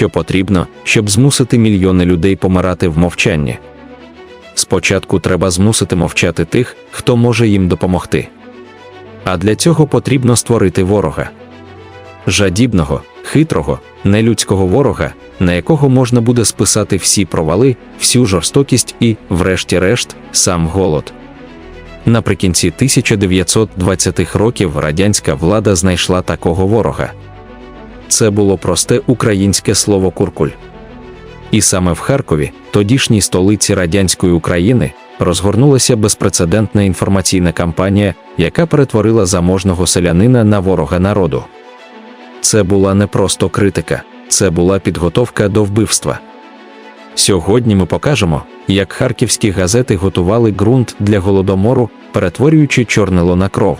що потрібно, щоб змусити мільйони людей помирати в мовчанні. Спочатку треба змусити мовчати тих, хто може їм допомогти. А для цього потрібно створити ворога жадібного, хитрого, нелюдського ворога, на якого можна буде списати всі провали, всю жорстокість і, врешті-решт, сам голод. Наприкінці 1920-х років радянська влада знайшла такого ворога. Це було просте українське слово куркуль. І саме в Харкові, тодішній столиці радянської України, розгорнулася безпрецедентна інформаційна кампанія, яка перетворила заможного селянина на ворога народу. Це була не просто критика, це була підготовка до вбивства. Сьогодні ми покажемо, як харківські газети готували ґрунт для голодомору, перетворюючи чорнило на кров.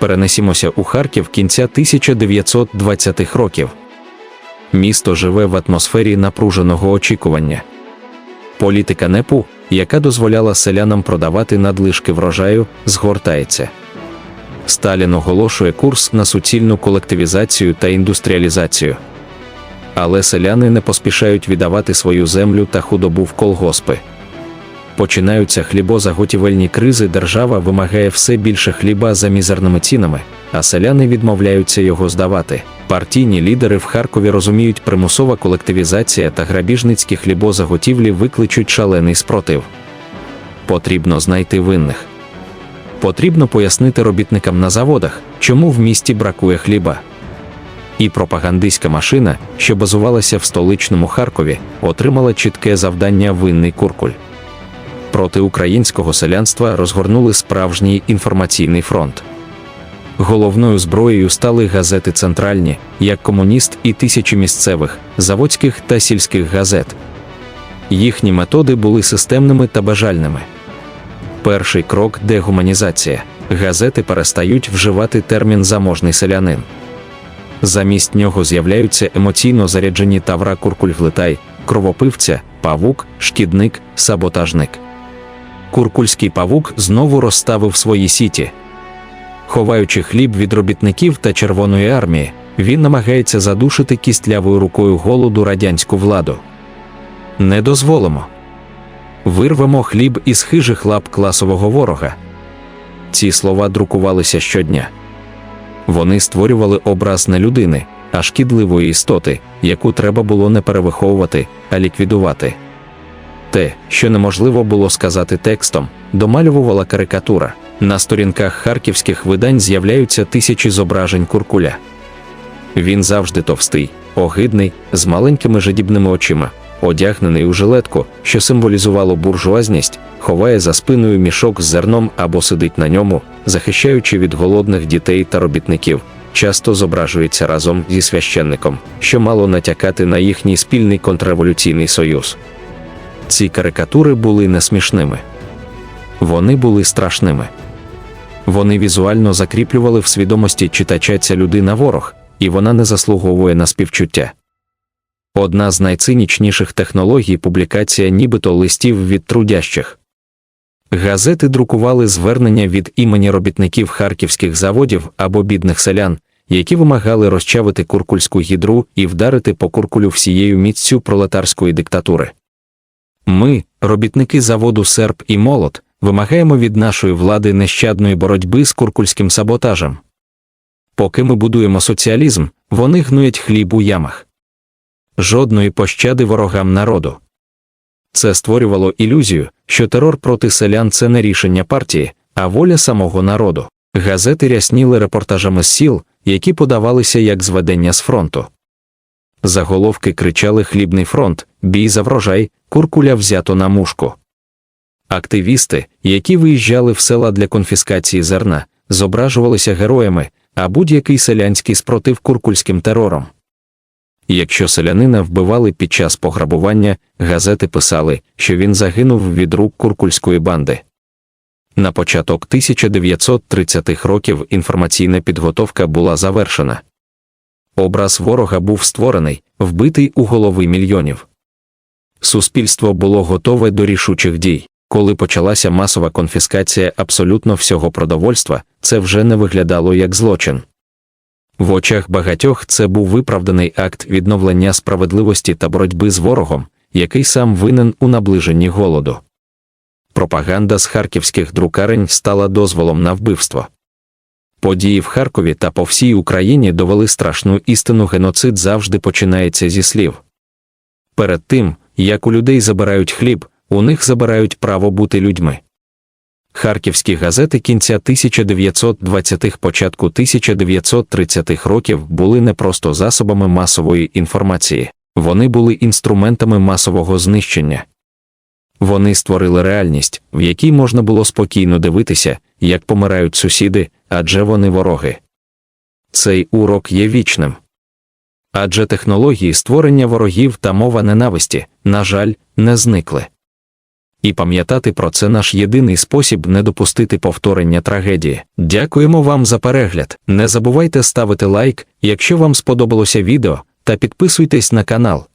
Перенесімося у Харків кінця 1920-х років. Місто живе в атмосфері напруженого очікування. Політика НЕПУ, яка дозволяла селянам продавати надлишки врожаю, згортається. Сталін оголошує курс на суцільну колективізацію та індустріалізацію. Але селяни не поспішають віддавати свою землю та худобу в колгоспи. Починаються хлібозаготівельні кризи, держава вимагає все більше хліба за мізерними цінами, а селяни відмовляються його здавати. Партійні лідери в Харкові розуміють, примусова колективізація та грабіжницькі хлібозаготівлі викличуть шалений спротив. Потрібно знайти винних. Потрібно пояснити робітникам на заводах, чому в місті бракує хліба. І пропагандистська машина, що базувалася в столичному Харкові, отримала чітке завдання винний куркуль. Проти українського селянства розгорнули справжній інформаційний фронт. Головною зброєю стали газети центральні, як комуніст і тисячі місцевих, заводських та сільських газет. Їхні методи були системними та бажальними. Перший крок дегуманізація. Газети перестають вживати термін заможний селянин. Замість нього з'являються емоційно заряджені тавра куркуль-глитай, кровопивця, павук, шкідник, саботажник. Куркульський павук знову розставив свої сіті. Ховаючи хліб від робітників та Червоної армії, він намагається задушити кістлявою рукою голоду радянську владу. Не дозволимо. Вирвемо хліб із хижих лап класового ворога. Ці слова друкувалися щодня. Вони створювали образ не людини, а шкідливої істоти, яку треба було не перевиховувати, а ліквідувати. Те, що неможливо було сказати текстом, домалювала карикатура. На сторінках харківських видань з'являються тисячі зображень куркуля. Він завжди товстий, огидний, з маленькими жадібними очима, одягнений у жилетку, що символізувало буржуазність, ховає за спиною мішок з зерном або сидить на ньому, захищаючи від голодних дітей та робітників, часто зображується разом зі священником, що мало натякати на їхній спільний контрреволюційний союз. Ці карикатури були не смішними. Вони були страшними. Вони візуально закріплювали в свідомості читача ця людина ворог, і вона не заслуговує на співчуття. Одна з найцинічніших технологій публікація нібито листів від трудящих. Газети друкували звернення від імені робітників харківських заводів або бідних селян, які вимагали розчавити куркульську гідру і вдарити по куркулю всією міццю пролетарської диктатури. Ми, робітники заводу Серп і Молот, вимагаємо від нашої влади нещадної боротьби з куркульським саботажем. Поки ми будуємо соціалізм, вони гнують хліб у ямах. Жодної пощади ворогам народу. Це створювало ілюзію, що терор проти селян це не рішення партії, а воля самого народу. Газети рясніли репортажами з сіл, які подавалися як зведення з фронту. Заголовки кричали Хлібний фронт, бій за врожай, куркуля взято на мушку. Активісти, які виїжджали в села для конфіскації зерна, зображувалися героями, а будь-який селянський спротив куркульським терором. Якщо селянина вбивали під час пограбування, газети писали, що він загинув від рук куркульської банди. На початок 1930-х років інформаційна підготовка була завершена. Образ ворога був створений, вбитий у голови мільйонів. Суспільство було готове до рішучих дій. Коли почалася масова конфіскація абсолютно всього продовольства, це вже не виглядало як злочин. В очах багатьох це був виправданий акт відновлення справедливості та боротьби з ворогом, який сам винен у наближенні голоду. Пропаганда з харківських друкарень стала дозволом на вбивство. Події в Харкові та по всій Україні довели страшну істину геноцид завжди починається зі слів. Перед тим, як у людей забирають хліб, у них забирають право бути людьми. Харківські газети кінця 1920-х початку 1930-х років були не просто засобами масової інформації, вони були інструментами масового знищення. Вони створили реальність, в якій можна було спокійно дивитися, як помирають сусіди, адже вони вороги. Цей урок є вічним. Адже технології створення ворогів та мова ненависті, на жаль, не зникли. І пам'ятати про це наш єдиний спосіб не допустити повторення трагедії. Дякуємо вам за перегляд. Не забувайте ставити лайк, якщо вам сподобалося відео, та підписуйтесь на канал.